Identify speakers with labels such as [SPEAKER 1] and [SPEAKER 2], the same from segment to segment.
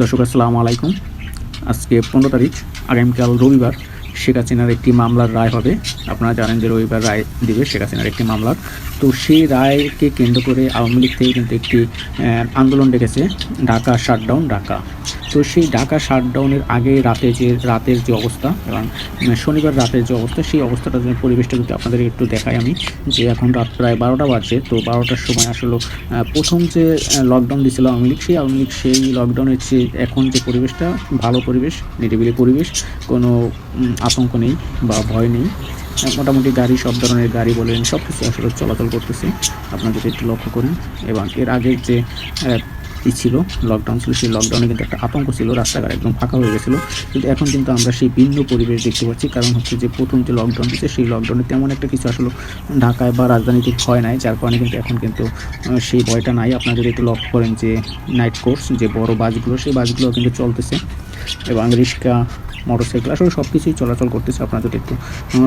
[SPEAKER 1] দর্শক, আসসালামু আলাইকুম। আজকে পনেরো তারিখ, আগামীকাল রবিবার, শেখ হাসিনার একটি মামলার রায় হবে। আপনারা জানেন যে রবিবার রায় দিবে শেখ হাসিনার একটি মামলার তো সেই রায়কে কেন্দ্র করে আওয়ামী লীগ থেকে কিন্তু একটি আন্দোলন ডেকেছে, ঢাকা শাটডাউন, ঢাকা। তো সেই ঢাকা শাটডাউনের আগে রাতে যে, রাতের যে অবস্থা এবং শনিবার রাতের যে অবস্থা, সেই অবস্থাটা যে পরিবেশটা যদি আপনাদের একটু দেখাই আমি, যে এখন রাত প্রায় বারোটা বাজছে তো বারোটার সময় আসলে প্রথম যে লকডাউন দিয়েছিল আওয়ামী লীগ, সেই আওয়ামী লীগ সেই লকডাউনের যে, এখন যে পরিবেশটা, ভালো পরিবেশ, নিরিবিলি পরিবেশ, কোনো আতঙ্ক নেই বা ভয় নেই। মোটামুটি গাড়ি, সব ধরনের গাড়ি বলেন সব কিছু আসলে চলাচল করতেছে। আপনারা যদি একটু লক্ষ্য করেন, এবং এর আগের যে ই ছিল লকডাউন ছিল, সেই লকডাউনে কিন্তু একটা আতঙ্ক ছিল, রাস্তাঘাট একদম ফাঁকা হয়ে গেছিল। কিন্তু এখন কিন্তু আমরা সেই ভিন্ন পরিবেশ দেখতে পাচ্ছি, কারণ হচ্ছে যে প্রথম যে লকডাউন দিচ্ছে সেই লকডাউনে তেমন একটা কিছু আসলে ঢাকায় বা রাজধানীতে ভয় নাই, যার কারণে কিন্তু এখন কিন্তু সেই ভয়টা নাই। আপনারা যদি একটু লক্ষ্য করেন যে নাইট কোর্স যে বড় বাসগুলো, সেই বাসগুলো কিন্তু চলতেছে। এবং রিক্সা মোটরসাইকেল। আসলে সব কিছুই চলাচল করতেছে আপনারা যদি একটু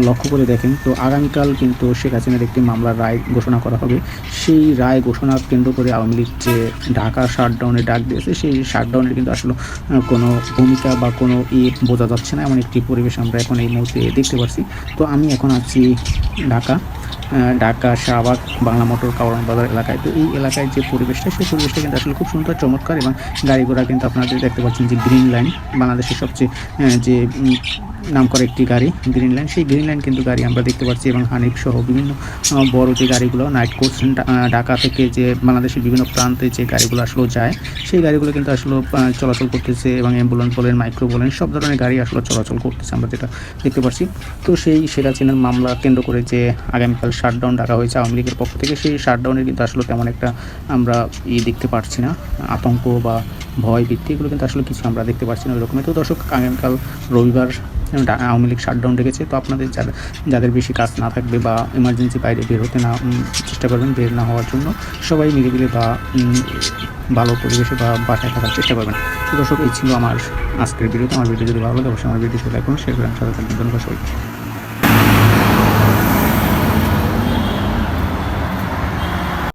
[SPEAKER 1] লক্ষ্য করে দেখেন। তো আগামীকাল কিন্তু শেখ হাসিনার একটি মামলার রায় ঘোষণা করা হবে। সেই রায় ঘোষণা কেন্দ্র করে আওয়ামী লীগ যে ঢাকা শাটডাউনে ডাক দিয়েছে, সেই শাটডাউনের কিন্তু আসলে কোনো ভূমিকা বা কোনো ই বোঝা যাচ্ছে না। এমন একটি পরিবেশ আমরা এখন এই মুহূর্তে দেখতে পাচ্ছি তো আমি এখন আছি ঢাকা। ঢাকা, শাহবাগ, বাংলা মোটর কাওড়ান বাজার এলাকায়। তো এই এলাকায় যে পরিবেশটা, সেই পরিবেশটা কিন্তু আসলে খুব সুন্দর, চমৎকার এবং গাড়ি ঘোড়া কিন্তু আপনারা দেখতে পাচ্ছেন যে গ্রিন লাইন, বাংলাদেশের সবচেয়ে যে নাম করা একটি গাড়ি গ্রিন লাইন সেই গ্রিন লাইন কিন্তু গাড়ি আমরা দেখতে পাচ্ছি এবং হানিফ সহ বিভিন্ন বড় যে গাড়িগুলো নাইট কোচ ঢাকা থেকে যে বাংলাদেশের বিভিন্ন প্রান্তে যে গাড়িগুলো আসলে যায়, সেই গাড়িগুলো কিন্তু আসলে চলাচল করতেছে এবং অ্যাম্বুলেন্স বলেন মাইক্রো বলেন, সব ধরনের গাড়ি আসলে চলাচল করতেছে আমরা যেটা দেখতে পাচ্ছি। তো সেই শেখ হাসিনার মামলা কেন্দ্র করে যে আগামীকাল শাটডাউন ডাকা হয়েছে আওয়ামী লীগের পক্ষ থেকে, সেই শাটডাউনের কিন্তু আসলে তেমন একটা আমরা ই দেখতে পাচ্ছি না, আতঙ্ক বা ভয় ভিত্তি, এগুলো কিন্তু আসলে কিছু আমরা দেখতে পাচ্ছি না ওই রকমের তো দর্শক, আগামীকাল রবিবার আওয়ামী লীগ শাটডাউন রেখেছে তো আপনাদের যারা যাদের বেশি কাজ না থাকবে বা এমার্জেন্সি বাইরে বের হতে না চেষ্টা করবেন বের না হওয়ার জন্য, সবাই নিরিবিলি বা ভালো পরিবেশে বা বাসায় থাকার চেষ্টা করবেন। তো দর্শক, এই ছিল আমার আজকের ভিডিওতে আমার ভিডিও যদি ভালো লাগে, অবশ্যই আমার ভিডিও লাইক করুন শেয়ার করেন, সাথে থাকবেন। ধন্যবাদ সবাই